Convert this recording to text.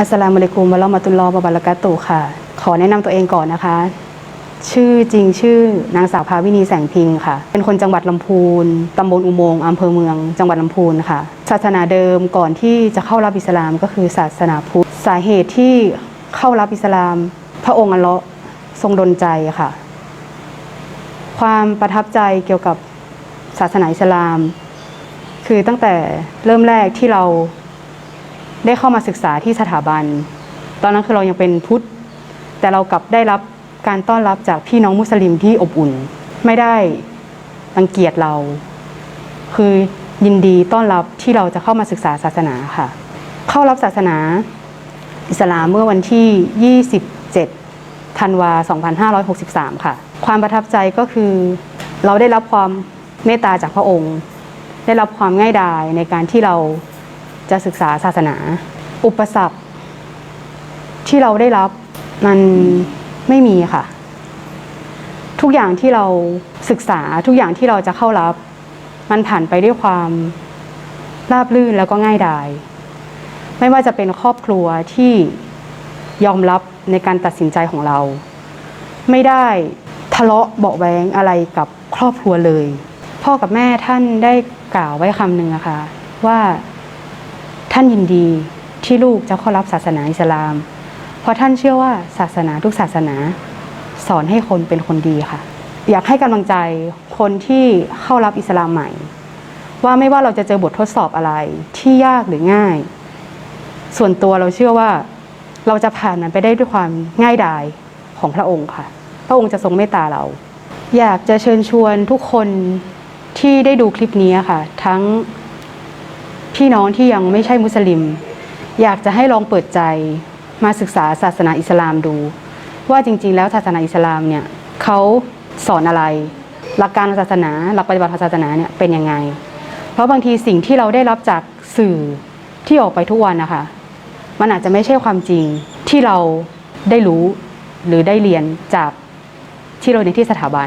อัสลามุอะลัยกุมวะเรามะตุลลอฮ์วะบะเราะกาตุค่ะ ขอแนะนำตัวเองก่อนนะคะ ชื่อจริงชื่อนางสาวภาวินีแสงพิงค่ะ เป็นคนจังหวัดลำพูนตำบลอุโมงค์อำเภอเมือง จังหวัดลำพูนค่ะ ศาสนาเดิมก่อนที่จะเข้ารับอิสลามก็คือศาสนาพุทธ สาเหตุที่เข้ารับอิสลาม พระองค์อัลเลาะห์ทรงดลใจค่ะ ความประทับใจเกี่ยวกับศาสนาอิสลาม คือตั้งแต่เริ่มแรกที่เรา ได้เข้ามาศึกษาที่สถาบัน ตอนนั้นคือเรายังเป็นพุทธ แต่เรากลับได้รับการต้อนรับจากพี่น้องมุสลิมที่อบอุ่น ไม่ได้รังเกียจเรา คือยินดีต้อนรับที่เราจะเข้ามาศึกษาศาสนาค่ะ เข้ารับศาสนาอิสลามเมื่อวันที่ 27 ธันวา 2563 ค่ะ ความประทับใจก็คือเราได้รับความเมตตาจากพระองค์ ได้รับความง่ายดายในการที่เรา จะศึกษาศาสนา อุปสรรคที่เราได้รับมันไม่มีค่ะ ทุกอย่างที่เราศึกษาทุกอย่างที่เราจะเข้ารับ มันผ่านไปด้วยความราบรื่นแล้วก็ง่ายดาย ไม่ว่าจะเป็นครอบครัวที่ยอมรับในการตัดสินใจของเรา ไม่ได้ทะเลาะเบาแวงอะไรกับครอบครัวเลย พ่อกับแม่ท่านได้กล่าวไว้คำหนึ่งอะค่ะว่า ท่านยินดีที่ลูกจะเข้ารับศาสนาอิสลาม เพราะท่านเชื่อว่าศาสนาทุกศาสนา สอนให้คนเป็นคนดีค่ะ อยากให้กำลังใจคนที่เข้ารับอิสลามใหม่ ว่าไม่ว่าเราจะเจอบททดสอบอะไรที่ยากหรือง่าย ส่วนตัวเราเชื่อว่าเราจะผ่านมันไปได้ด้วยความง่ายดายของพระองค์ค่ะ พระองค์จะทรงเมตตาเรา อยากจะเชิญชวนทุกคนที่ได้ดูคลิปนี้ค่ะ ทั้ง พี่น้องที่ยังไม่ใช่มุสลิม อยากจะให้ลองเปิดใจมาศึกษาศาสนาอิสลามดู ว่าจริง ๆ แล้วศาสนาอิสลามเนี่ยเขาสอนอะไร หลักการศาสนาหลักปฏิบัติศาสนาเนี่ยเป็นยังไง เพราะบางทีสิ่งที่เราได้รับจากสื่อที่ออกไปทุกวันนะคะมันอาจจะไม่ใช่ความจริงที่เราได้รู้หรือได้เรียนจากที่เราในยนที่สถาบัน